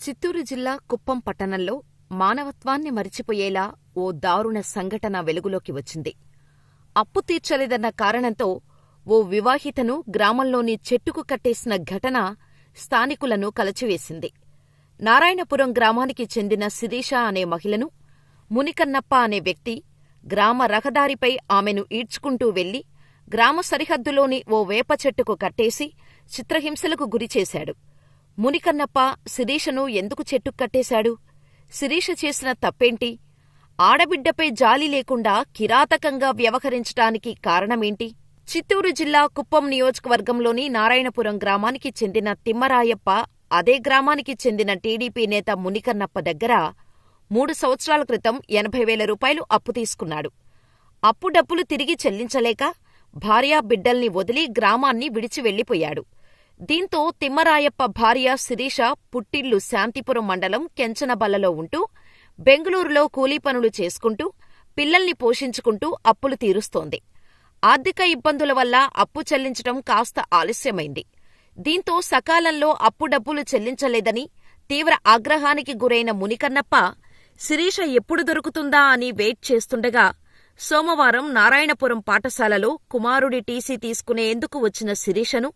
చిత్తూరు జిల్లా కుప్పం పట్టణంలో మానవత్వాన్ని మరిచిపోయేలా ఓ దారుణ సంఘటన వెలుగులోకి వచ్చింది. అప్పు తీర్చలేదన్న కారణంతో ఓ వివాహితను గ్రామంలోని చెట్టుకు కట్టేసిన ఘటన స్థానికులను కలచివేసింది. నారాయణపురం గ్రామానికి చెందిన శిరీష అనే మహిళను మునికన్నప్ప అనే వ్యక్తి గ్రామ రహదారిపై ఆమెను ఈడ్చుకుంటూ వెళ్ళి గ్రామ సరిహద్దులోని ఓ వేప చెట్టుకు కట్టేసి చిత్రహింసలకు గురిచేశాడు మునికన్నప్ప శిరీషను ఎందుకు చెట్టుకు కట్టేశాడు? శిరీష చేసిన తప్పేంటి? ఆడబిడ్డపై జాలి లేకుండా కిరాతకంగా వ్యవహరించటానికి కారణమేంటి? చిత్తూరు జిల్లా కుప్పం నియోజకవర్గంలోని నారాయణపురం గ్రామానికి చెందిన తిమ్మరాయప్ప అదే గ్రామానికి చెందిన టీడీపీ నేత మునికన్నప్ప దగ్గర మూడు సంవత్సరాల క్రితం ఎనభై వేల రూపాయలు అప్పు తీసుకున్నాడు. అప్పు డబ్బులు తిరిగి చెల్లించలేక భార్యా బిడ్డల్ని వదిలి గ్రామాన్ని విడిచి వెళ్ళిపోయాడు దీంతో తిమ్మరాయప్ప భార్య శిరీష పుట్టిల్లు శాంతిపురం మండలం కెంచనబల్లలో ఉంటూ బెంగుళూరులో కూలీ పనులు చేసుకుంటూ పిల్లల్ని పోషించుకుంటూ అప్పులు తీరుస్తోంది. ఆర్థిక ఇబ్బందుల వల్ల అప్పు చెల్లించటం కాస్త ఆలస్యమైంది. దీంతో సకాలంలో అప్పు డబ్బులు చెల్లించలేదని తీవ్ర ఆగ్రహానికి గురైన మునికన్నప్ప శిరీష ఎప్పుడు దొరుకుతుందా అని వెయిట్ చేస్తుండగా సోమవారం నారాయణపురం పాఠశాలలో కుమారుడి టీసీ తీసుకునేందుకు వచ్చిన శిరీషను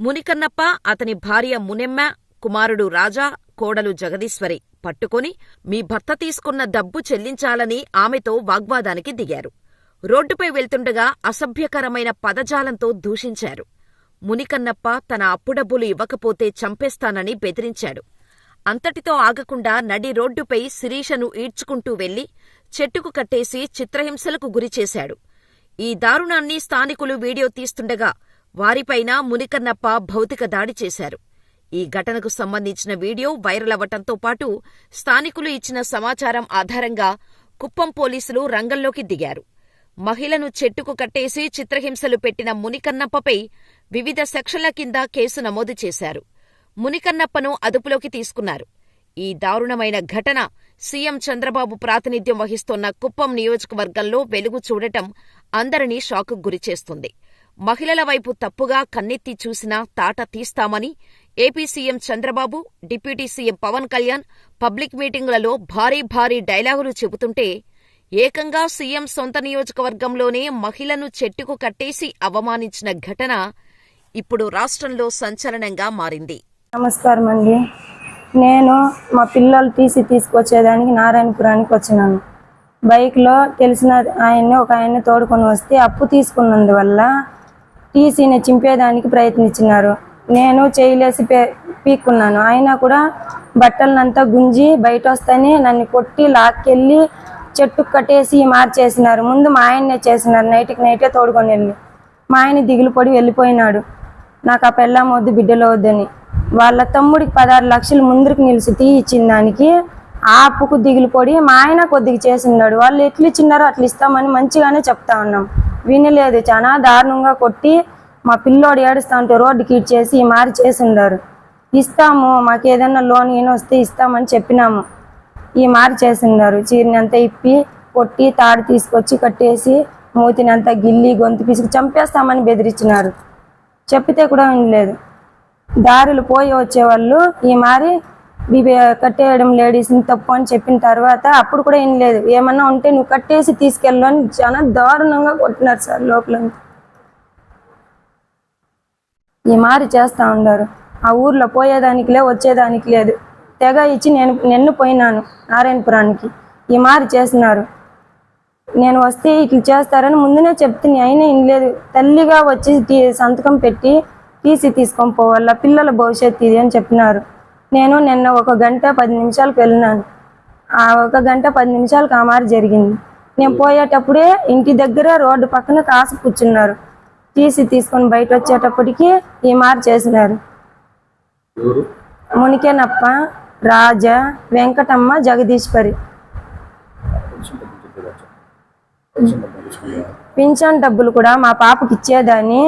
మునికన్నప్ప అతని భార్య మునెమ్మ కుమారుడు రాజా కోడలు జగదీశ్వరి పట్టుకొని మీ భర్త తీసుకున్న డబ్బు చెల్లించాలని ఆమెతో వాగ్వాదానికి దిగారు. రోడ్డుపై వెళ్తుండగా అసభ్యకరమైన పదజాలంతో దూషించారు. మునికన్నప్ప తన అప్పుడబ్బులు ఇవ్వకపోతే చంపేస్తానని బెదిరించాడు. అంతటితో ఆగకుండా నడి రోడ్డుపై శిరీషను ఈడ్చుకుంటూ వెళ్ళి చెట్టుకు కట్టేసి చిత్రహింసలకు గురిచేశాడు. ఈ దారుణాన్ని స్థానికులు వీడియో తీస్తుండగా వారిపైన మునికన్నప్ప భౌతిక దాడి చేశారు. ఈ ఘటనకు సంబంధించిన వీడియో వైరల్ అవ్వటంతో పాటు స్థానికులు ఇచ్చిన సమాచారం ఆధారంగా కుప్పం పోలీసులు రంగంలోకి దిగారు. మహిళను చెట్టుకు కట్టేసి చిత్రహింసలు పెట్టిన మునికన్నప్పపై వివిధ సెక్షన్ల కింద కేసు నమోదు చేశారు. మునికన్నప్పను అదుపులోకి తీసుకున్నారు. ఈ దారుణమైన ఘటన సీఎం చంద్రబాబు ప్రాతినిధ్యం వహిస్తోన్న కుప్పం నియోజకవర్గంలో వెలుగు చూడటం అందరినీ షాకు గురిచేస్తుంది. మహిళల వైపు తప్పుగా కన్నెత్తి చూసినా తాట తీస్తామని AP CM Chandrababu deputy CM Pawan Kalyan public మీటింగులలో భారీ భారీ డైలాగులు చెబుతుంటే ఏకంగా సీఎం సొంత నియోజకవర్గంలోనే మహిళను చెట్టుకు కట్టేసి అవమానించిన ఘటన ఇప్పుడు రాష్ట్రంలో సంచలనంగా మారింది. నమస్కారం అండి. నేను మా పిల్లలు టీసీ తీసుకొచ్చేదానికి నారాయణపురానికి వచ్చినాను. బైక్లో తెలిసిన ఆయన్ని ఒక ఆయన్ని తోడుకొని వస్తే అప్పు తీసుకున్నందువల్ల టీసీని చింపేదానికి ప్రయత్నించినారు. నేను చేయలేసి పే పీక్కున్నాను. అయినా కూడా బట్టలనంతా గుంజి బయట వస్తేనే నన్ను కొట్టి లాక్కెళ్ళి చెట్టు కట్టేసి మార్చేసినారు. ముందు మా ఆయన్నే చేసినారు. నైట్కి నైటే తోడుకొని వెళ్ళి. మా ఆయన దిగులు పడి వెళ్ళిపోయినాడు. నాకు ఆ పెళ్ళాం వద్దు బిడ్డలు వద్దని వాళ్ళ తమ్ముడికి పదహారు లక్షలు ముందుకు నిలిచి తీ ఇచ్చిన దానికి ఆ అప్పుకు దిగులు పొడి మా ఆయన కొద్దిగా చేసినాడు వాళ్ళు ఎట్లు ఇచ్చినారో అట్లా ఇస్తామని మంచిగానే చెప్తా ఉన్నాం. వినలేదు. చాలా దారుణంగా కొట్టి మా పిల్లోడు ఏడుస్తాంటే రోడ్డుకి ఇచ్చేసి మారి చేసి ఉండారు. ఇస్తాము మాకు ఏదైనా లోన్ ఈయన వస్తే ఇస్తామని చెప్పినాము. ఈ మారి చేసిండారు చీరనంతా ఇప్పి కొట్టి తాడు తీసుకొచ్చి కట్టేసి మూతినంతా గిల్లి గొంతు పిసికి చంపేస్తామని బెదిరించినారు. చెప్పితే కూడా వినలేదు. దారులు పోయి వచ్చేవాళ్ళు ఈ మారి ఇవి కట్టేయడం లేడీస్ని తప్పు అని చెప్పిన తర్వాత అప్పుడు కూడా ఏం లేదు. ఏమన్నా ఉంటే నువ్వు కట్టేసి తీసుకెళ్ళు అని చాలా దారుణంగా కొట్టినారు సార్ లోపల ఈ మారి చేస్తూ ఉన్నారు. ఆ ఊర్లో పోయేదానికి లే వచ్చేదానికి లేదు. తెగ ఇచ్చి నేను నిన్ను పోయినాను నారాయణపురానికి. ఈ మారి చేసినారు. నేను వస్తే ఇట్లా చేస్తారని ముందునే చెప్తే అయినా లేదు తల్లిగా వచ్చి సంతకం పెట్టి టీసీ తీసుకొని పోవాలా పిల్లల భవిష్యత్తు ఇది అని చెప్పినారు. నేను నిన్న ఒక గంట పది నిమిషాలకు వెళ్ళినాను. ఆ ఒక గంట పది నిమిషాలకు ఆ మారి జరిగింది. నేను పోయేటప్పుడే ఇంటి దగ్గర రోడ్డు పక్కన కాసు కూర్చున్నారు. టీసీ తీసుకొని బయట వచ్చేటప్పటికి ఈ మారి చేసినారు. మునికేనప్ప రాజా వెంకటమ్మ జగదీశ్వరి. పింఛన్ డబ్బులు కూడా మా పాపకి ఇచ్చేదాన్ని.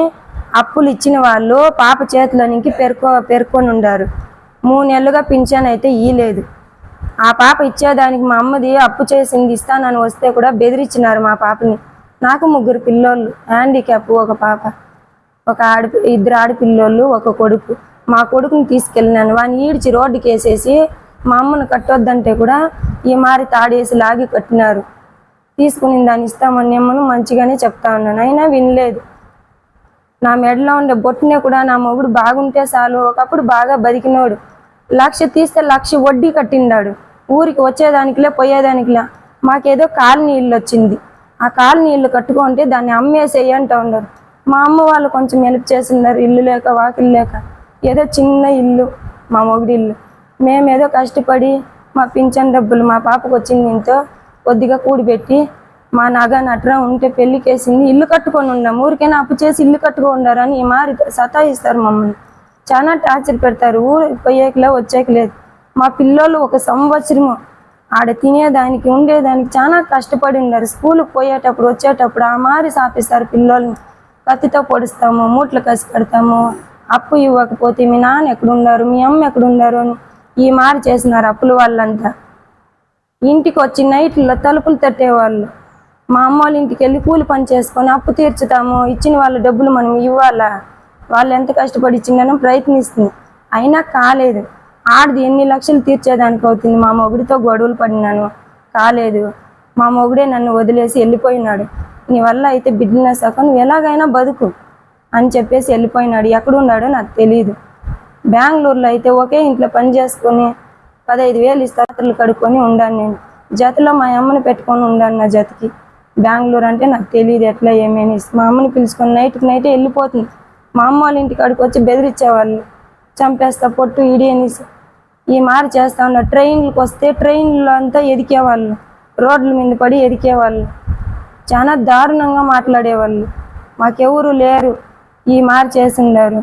అప్పులు ఇచ్చిన వాళ్ళు పాప చేతిలోనికి పేర్కొ పేర్కొని ఉండారు మూడు నెలలుగా పింఛన్ అయితే ఇయ్యలేదు. ఆ పాప ఇచ్చేదానికి మా అమ్మది అప్పు చేసింది ఇస్తానని వస్తే కూడా బెదిరించినారు మా పాపని. నాకు ముగ్గురు పిల్లోళ్ళు హ్యాండిక్యాప్ ఒక పాప ఒక ఆడి ఇద్దరు ఆడపిల్లోళ్ళు ఒక కొడుకు. మా కొడుకుని తీసుకెళ్ళినాను. వాని ఈడ్చి రోడ్డుకి వేసేసి మా అమ్మను కట్టొద్దంటే కూడా ఈ మారి తాడేసి లాగి కట్టినారు. తీసుకుని దాన్ని ఇస్తామని అమ్మను మంచిగానే చెప్తా ఉన్నాను. అయినా వినలేదు. నా మెడలో ఉండే బొట్టునే కూడా నా మొగుడు బాగుంటే చాలు. ఒకప్పుడు బాగా బతికినోడు. లక్ష తీస్తే లక్ష వడ్డీ కట్టిండాడు. ఊరికి వచ్చేదానికిలే పోయేదానికిలా. మాకేదో కాలనీ ఇల్లు వచ్చింది. ఆ కాలనీ ఇల్లు కట్టుకుంటే దాన్ని అమ్మేసేయి అంటూ ఉన్నారు. మా అమ్మ వాళ్ళు కొంచెం హెల్ప్ చేసిన్నారు ఇల్లు లేక వాకిలు లేక. ఏదో చిన్న ఇల్లు మా మొగుడి ఇల్లు. మేమేదో కష్టపడి మా పింఛన్ డబ్బులు మా పాపకు వచ్చింది ఇంతో కొద్దిగా కూడిపెట్టి మా నగ నట్రా ఉంటే పెళ్ళికేసింది ఇల్లు కట్టుకొని ఉన్నాం ఊరికైనా అప్పు చేసి ఇల్లు కట్టుకొని అని ఈ మారి సతాయిస్తారు మమ్మల్ని. చాలా టార్చర్ పెడతారు. ఊరు పోయేకలే వచ్చేకలేదు మా పిల్లోళ్ళు ఒక సంవత్సరము ఆడ తినేదానికి ఉండేదానికి చాలా కష్టపడి ఉన్నారు. స్కూల్కి పోయేటప్పుడు వచ్చేటప్పుడు ఆ మారి సాపిస్తారు పిల్లల్ని. కత్తితో పొడుస్తాము మూట్లు కసి పెడతాము. అప్పు ఇవ్వకపోతే మీ నాన్న ఎక్కడున్నారు మీ అమ్మ ఎక్కడున్నారు అని ఈ మారి చేసినారు అప్పుల వాళ్ళంతా. ఇంటికి వచ్చి నైట్లో తలుపులు తట్టేవాళ్ళు. మా అమ్మ వాళ్ళ ఇంటికి వెళ్ళి కూలి పని చేసుకొని అప్పు తీర్చుతాము ఇచ్చిన వాళ్ళ డబ్బులు మనం ఇవ్వాలా? వాళ్ళు ఎంత కష్టపడి ఇచ్చిందని ప్రయత్నిస్తుంది. అయినా కాలేదు. ఆడది ఎన్ని లక్షలు తీర్చేదానికి అవుతుంది? మా మొగుడితో గొడవలు పడినాను. కాలేదు. మా మొగుడే నన్ను వదిలేసి వెళ్ళిపోయినాడు. నీ వల్ల అయితే బిడ్డలనే సగం నువ్వు ఎలాగైనా బతుకు అని చెప్పేసి వెళ్ళిపోయినాడు. ఎక్కడున్నాడో నాకు తెలియదు బెంగళూరులో అయితే ఒకే ఇంట్లో పని చేసుకొని పదహైదు వేలు ఇస్తాతలు కడుక్కొని ఉండాను నేను. జతలో మా అమ్మని పెట్టుకొని ఉండాను నా జతకి. బెంగళూరు అంటే నాకు తెలియదు ఎట్లా ఏమేమి మా అమ్మని పిలుచుకొని నైట్కి నైటే వెళ్ళిపోతుంది. మా అమ్మ వాళ్ళ ఇంటికి కాడికి వచ్చి బెదిరించేవాళ్ళు. చంపేస్తా పొట్టు ఇడి అనేసి ఈ మారు చేస్తా ఉన్నారు ట్రైన్లకు వస్తే ట్రైన్లో అంతా ఎదికేవాళ్ళు. రోడ్ల మీద పడి ఎదికేవాళ్ళు. చాలా దారుణంగా మాట్లాడేవాళ్ళు. మాకెవరు లేరు. ఈ మారు చేసిండారు.